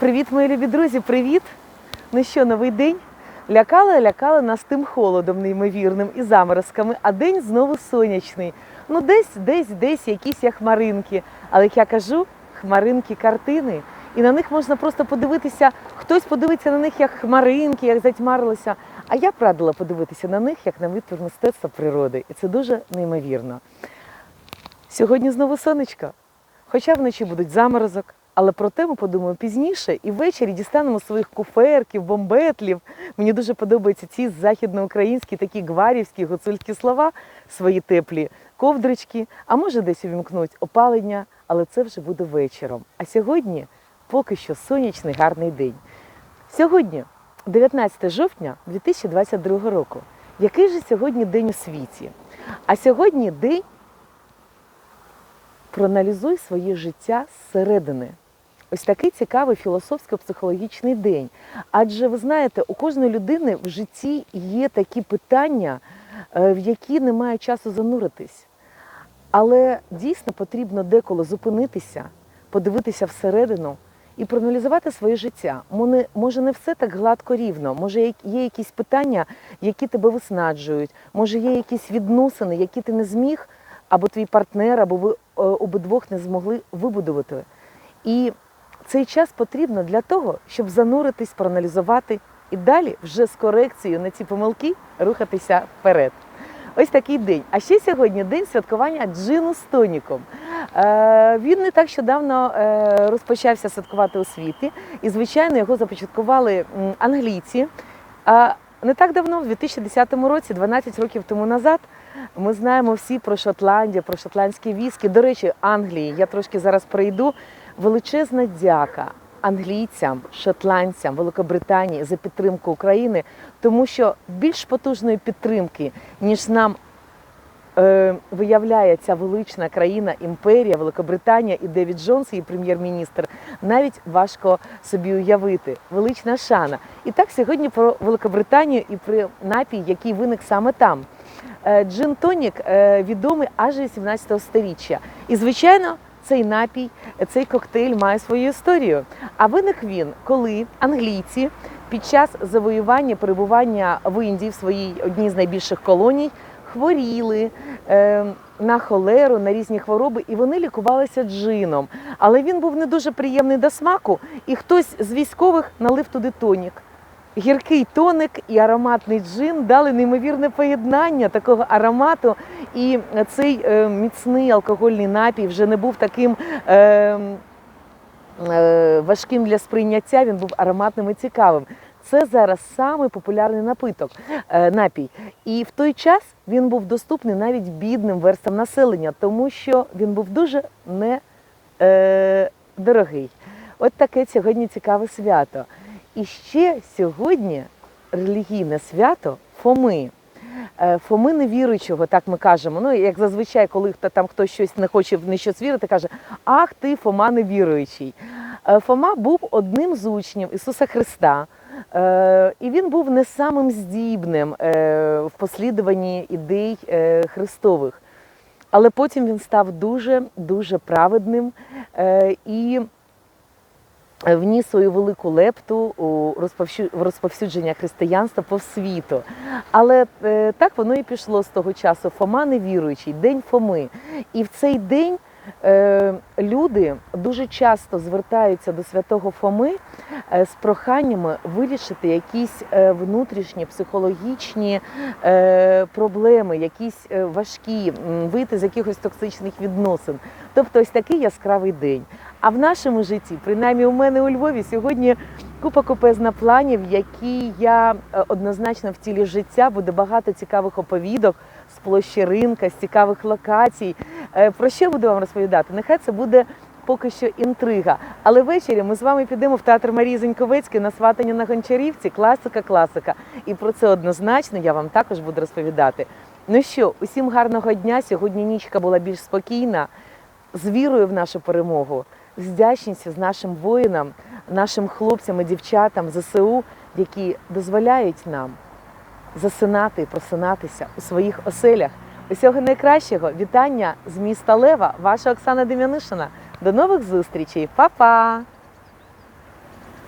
Привіт, мої любі друзі, привіт! Ну що, новий день? Лякали, лякали нас тим холодом неймовірним і заморозками, а день знову сонячний. Ну, десь, десь, десь якісь є хмаринки. Але як я кажу, хмаринки картини. І на них можна просто подивитися, хтось подивиться на них як хмаринки, як затьмарилося. А я б радила подивитися на них як на витвір мистецтва природи. І це дуже неймовірно. Сьогодні знову сонечко. Хоча вночі будуть заморозок, але про те ми подумаємо пізніше і ввечері дістанемо своїх куферків, бомбетлів. Мені дуже подобаються ці західноукраїнські, такі гварівські, гуцульські слова, свої теплі ковдрички, а може десь увімкнуть опалення, але це вже буде вечором. А сьогодні поки що сонячний гарний день. Сьогодні, 19 жовтня 2022 року. Який же сьогодні день у світі? А сьогодні день проаналізуй своє життя зсередини. Ось такий цікавий філософсько-психологічний день. Адже ви знаєте, у кожної людини в житті є такі питання, е, в які немає часу зануритись. Але дійсно потрібно деколи зупинитися, подивитися всередину і проаналізувати своє життя. Може, не все так гладко рівно, може, є- якісь питання, які тебе виснаджують, може, є якісь відносини, які ти не зміг, або твій партнер, або ви е, обидвох не змогли вибудувати. І цей час потрібно для того, щоб зануритись, проаналізувати і далі вже з корекцією на ці помилки рухатися вперед. Ось такий день. А ще сьогодні день святкування джину з тоніком. Е, він не так що давно е, розпочався святкувати у світі, і, звичайно, його започаткували англійці. А не так давно, в 2010 році, 12 років тому назад, ми знаємо всі про Шотландію, про шотландські віскі. До речі, Англії. Я трошки зараз пройду. Величезна дяка англійцям, шотландцям, Великобританії за підтримку України, тому що більш потужної підтримки, ніж нам е, виявляє ця велична країна, імперія, Великобританія і Девід Джонс, її прем'єр-міністр, навіть важко собі уявити. Велична шана. І так сьогодні про Великобританію і про напій, який виник саме там. Е, Джин тонік е, відомий аж із 17 століття. І, звичайно, цей напій, цей коктейль має свою історію. А виник він, коли англійці під час завоювання перебування в Індії в своїй одній з найбільших колоній хворіли е, на холеру, на різні хвороби, і вони лікувалися джином. Але він був не дуже приємний до смаку, і хтось з військових налив туди тонік. Гіркий тоник і ароматний джин дали неймовірне поєднання такого аромату. І цей е, міцний алкогольний напій вже не був таким е, е, важким для сприйняття, він був ароматним і цікавим. Це зараз самий популярний напиток, е, напій. І в той час він був доступний навіть бідним верстам населення, тому що він був дуже не, е. От таке сьогодні цікаве свято. І ще сьогодні релігійне свято Фоми. Е, Фоми невіруючого, так ми кажемо. Ну, як зазвичай, коли хто там хтось щось не хоче в щось вірити, каже: Ах, ти Фома невіруючий. Е, Фома був одним з учнів Ісуса Христа. Е, І він був не самим здібним в послідуванні ідей Христових. Але потім він став дуже дуже праведним і вніс свою велику лепту у розповсю- розповсюдження християнства по світу. Але е, так воно і пішло з того часу. Фома невіруючий, день Фоми. І в цей день е, люди дуже часто звертаються до святого Фоми е, з проханнями вирішити якісь е, внутрішні психологічні е, проблеми, якісь е, важкі, вийти з якихось токсичних відносин. Тобто ось такий яскравий день. А в нашому житті, принаймні у мене у Львові, сьогодні купа купезна планів, які я е, однозначно в тілі життя буде багато цікавих оповідок з площі ринка, з цікавих локацій. Е, Про що буду вам розповідати? Нехай це буде поки що інтрига. Але ввечері ми з вами підемо в театр Марії Зеньковецької на сватання на Гончарівці. Класика, класика. І про це однозначно я вам також буду розповідати. Ну що, усім гарного дня. Сьогодні нічка була більш спокійна. З вірою в нашу перемогу, з вдячністю з нашим воїнам, нашим хлопцям і дівчатам ЗСУ, які дозволяють нам засинати і просинатися у своїх оселях. Усього найкращого. Вітання з міста Лева, ваша Оксана Дем'янишина. До нових зустрічей, Па-па!